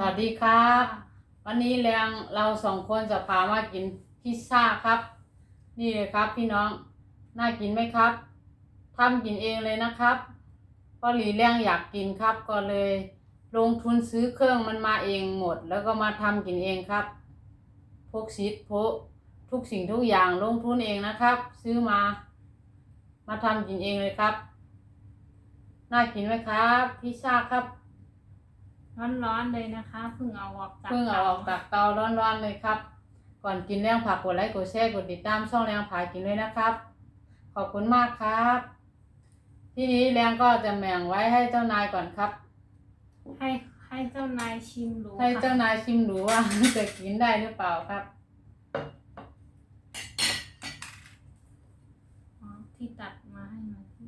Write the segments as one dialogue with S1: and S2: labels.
S1: สวัสดีครับ วันนี้แรงเราสองคนจะพามากินพิซซ่าครับ นี่เลยครับพี่น้อง น่ากินไหมครับทำกินเองเลยนะครับเพราะหลีแรงอยากกินครับก็เลย ลงทุนซื้อเครื่องมันมาเองหมด แล้วก็มาทำกินเองครับ พกซีดพกทุกสิ่งทุกอย่างลงทุนเองนะครับ ซื้อมา มาทำกินเองเลยครับ น่ากินไหมครับ พิซซ่าครับ
S2: ร้อนๆเลยนะคะเพิ่งเอาออกจาก
S1: เพิ่งเอาออกจากเตาร้อนๆเลยครับ ก่อนกินแรงผักกดไลค์กดแชร์กดติดตามช่องแรงผากินด้วยนะครับ ขอบคุณมากครับ ทีนี้แรงก็จะแบ่งไว้ให้เจ้านายก่อนครับ
S2: ให้ให้เจ้านายชิมดู
S1: ให้
S2: ค่ะ
S1: เจ้านายชิมดูว่าจะกินได้หรือเปล่าครับ
S2: อ๋อที่ตัดมาให้หน่อยสิ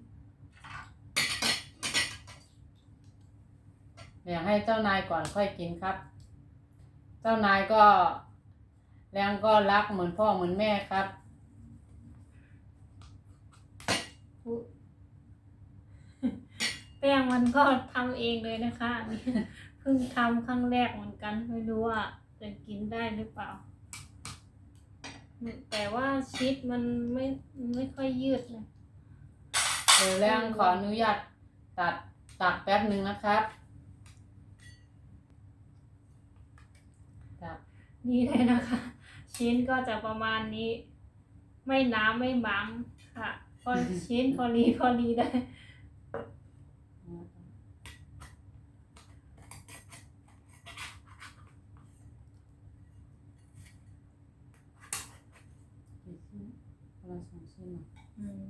S1: แบ่งให้เจ้านายก่อนค่อยกินครับ เจ้านายก็แรงก็รักเหมือนพ่อเหมือนแม่ครับ
S2: อุ๊ยแป้งมันก็ทำเองเลยนะคะอันนี่เพิ่งทำครั้งแรกเหมือนกันไม่รู้ว่าจะกินได้หรือเปล่า แต่ว่าชีสมันไม่ไม่ค่อยยืดเลย
S1: เดี๋ยวแรงขออนุญาตตัดตักแป๊บหนึ่งนะครับตัก
S2: นี่เลยนะคะ ชิ้นก็จะประมาณนี้ ไม่หน้ำไม่บางค่ะ พอชิ้นพอดีพอดีได้
S1: กี่ชิ้นประมาณสองชิ้นเนอะ
S2: อืม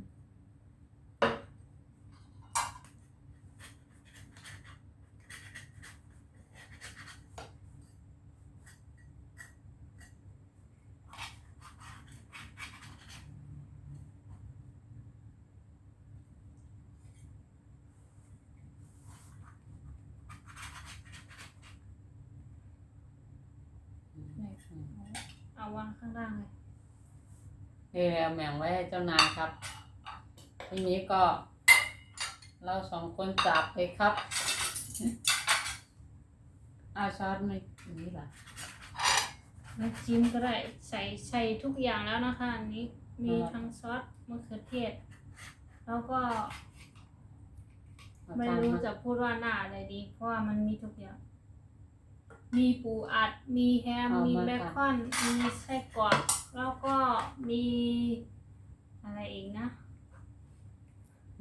S2: เอาวาง ข้างล่างเลย
S1: เดี๋ยวแบ่งไว้ให้เจ้านายครับ ทีนี้ก็ เราสองคนจับเลยครับอาช้อนไม่อันนี้ล่ะ
S2: น้ำจิ้มก็ได้ใส่ใส่ทุกอย่างแล้วนะคะอันนี้มีทั้งซอสมะเขือเทศ แล้วก็
S1: เอา
S2: ไม่
S1: จาน
S2: รู้
S1: มา
S2: จะพูดว่าหน้าอะไรดี เพราะว่ามันมีทุกอย่าง มีปูอัด มีแฮมมีเบคอน มีไส้กรอก แล้วก็มี อะไรอีกนะ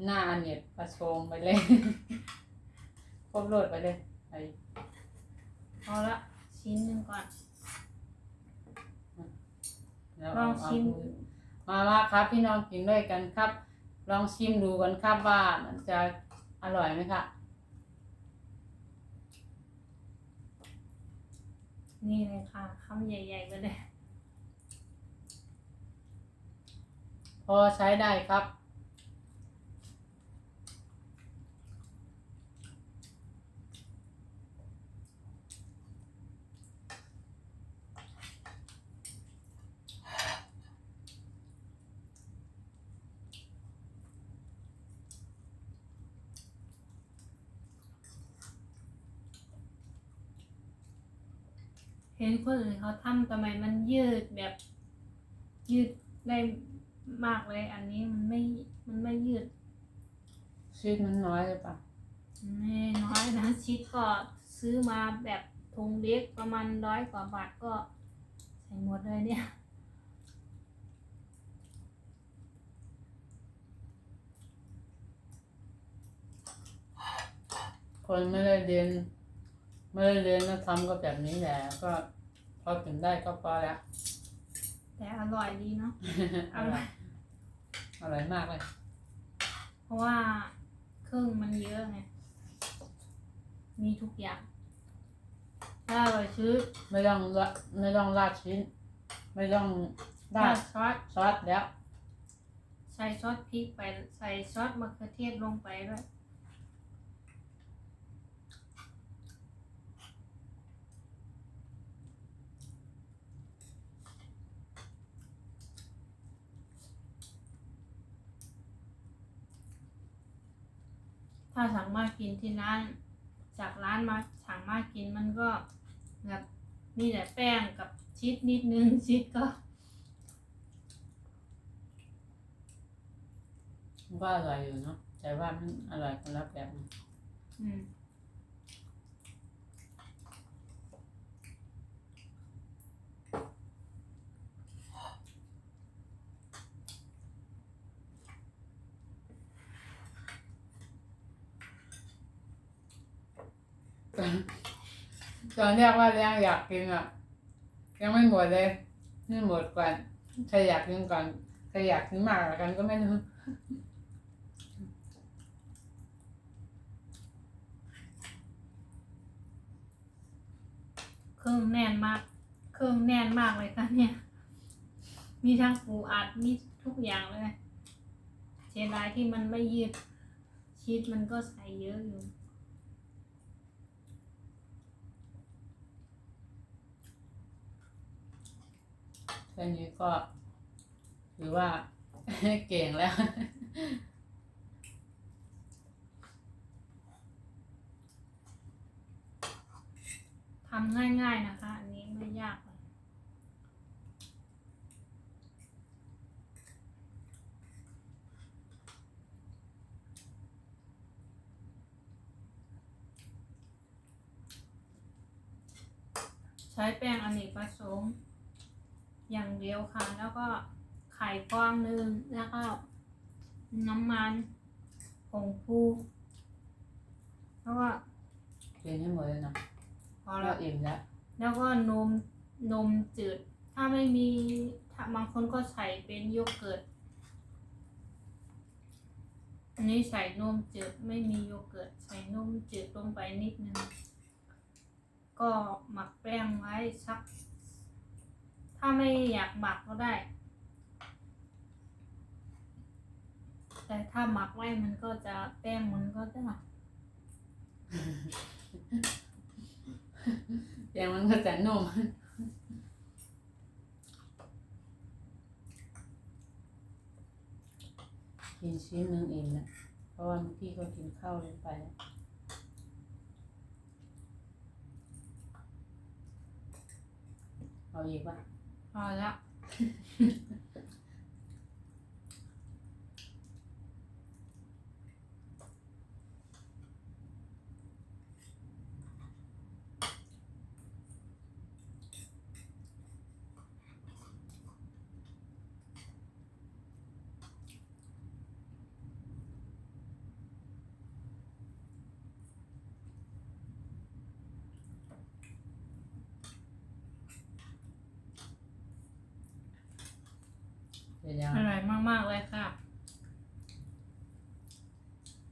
S1: หน้าอันเนี่ยประโชงไปเลย ครบรสไปเลยไป
S2: เอาละชิ้นหนึ่งก่อน
S1: แล้ว
S2: ลอง
S1: เา
S2: ชิม
S1: มือมาว่าครับพี่น้องกินด้วยกันครับ ลองชิมดูกันครับว่ามันจะอร่อยไหมครั
S2: นี่เลยค่ะคำใหญ่ๆไปเลย
S1: พอใช้ได้ครับ
S2: เห็นคนอื่นเขาทำทำไมมันยืดแบบ ยืดได้มากเลย อันนี้มันไม่มันไม่ยืด
S1: ชีสมันน้อยหรือเปล่า
S2: ไม่น้อยนะชิดก็ซื้อมาแบบถุงเล็กประมาณร้อยกว่าบาทก็ใส่หมดเลยเนี่ย
S1: คนไม่ได้เรียน ไม่ได้เรียนแล้วทำก็แบบนี้แหละก็พอกินได้ก็พอแล้ว
S2: แต่อร่อยดีเนาะ
S1: อร่อยอร่อยมากเลย
S2: เพราะว่าเครื่องมันเยอะไง มีทุกอย่าง ถ้าเราซื้อ
S1: ไม่ต้องละไม่ต้องราดชิ้น ไม่ต้องราด
S2: ซอส
S1: ซอสแล้ว
S2: ใส่ซอสพริกไป ใส่ซอสมะเขือเทศลงไปด้วย ถ้าสั่งมากินที่ร้าน จากร้านมาสั่งมากินมันก็แบบมีแต่แป้งกับชีสนิดนึงชีสก็
S1: มันก็อร่อยอยู่เนาะแต่ว่ามันอร่อยคนละแบบนะ
S2: อืม
S1: ตอนเรียกว่าเลี้ยงอยากกินอะ ยังไม่หมดเลยนี่หมดก่อนใครอยากกินก่อนใครอยากกินมากกันก็ไม่รู้
S2: เครื่องแน่นมาก เครื่องแน่นมากเลยค่ะเนี่ย มีทั้งปูอัดมีทุกอย่างเลยเสียดายที่มันไม่ยืดชีสมันก็ใส่เยอะอยู่
S1: ค่นี้ก็ถือว่าเก่งแล้ว
S2: ทำง่ายๆนะคะ อันนี้ไม่ยากเลยใช้แป้งอเนกประสงค์ อย่างเดียวค่ะ แล้วก็ไข่ฟองหนึ่งแล้วก็น้ำมันผงฟูแล้วก็
S1: กินให้หมดเลยนะ
S2: พอ
S1: เรา
S2: แล้ว
S1: อิ่มแล้ว
S2: แล้วก็นมนมจืด ถ้าไม่มีถ้าบางคนก็ใส่เป็นโยเกิร์ตอันนี้ใส่นมจืดไม่มีโยเกิร์ตใส่นมจืดลงไปนิดนึง ก็หมักแป้งไว้สัก ถ้าไม่อยากหมักก็ได้ แต่ถ้าหมักไว้มันก็จะแป้งมันก็จะ
S1: แกงมันก็จะนุ่มกินชิ้นหนึ่งอิ่มแล้วเพราะว่าเมื่ก็กินข้าวลงไปเอาอีกป่ะ
S2: พอ
S1: เดี๋ยวยัง
S2: อร่อยมากๆเลยค่ะ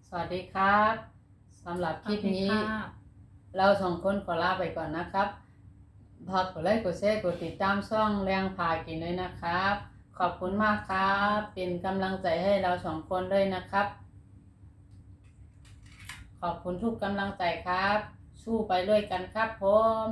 S1: สวัสดีครับสำหรับคลิปนี้
S2: โอเคค่ะ
S1: เราสองคนขอลาไปก่อนนะครับพากกดไลค์กดแชร์กดติดตามช่องแรงพากินด้วยนะครับ ขอบคุณมากครับ เป็นกำลังใจให้เราสองคนด้วยนะครับ ขอบคุณทุกกำลังใจครับ สู้ไปด้วยกันครับผม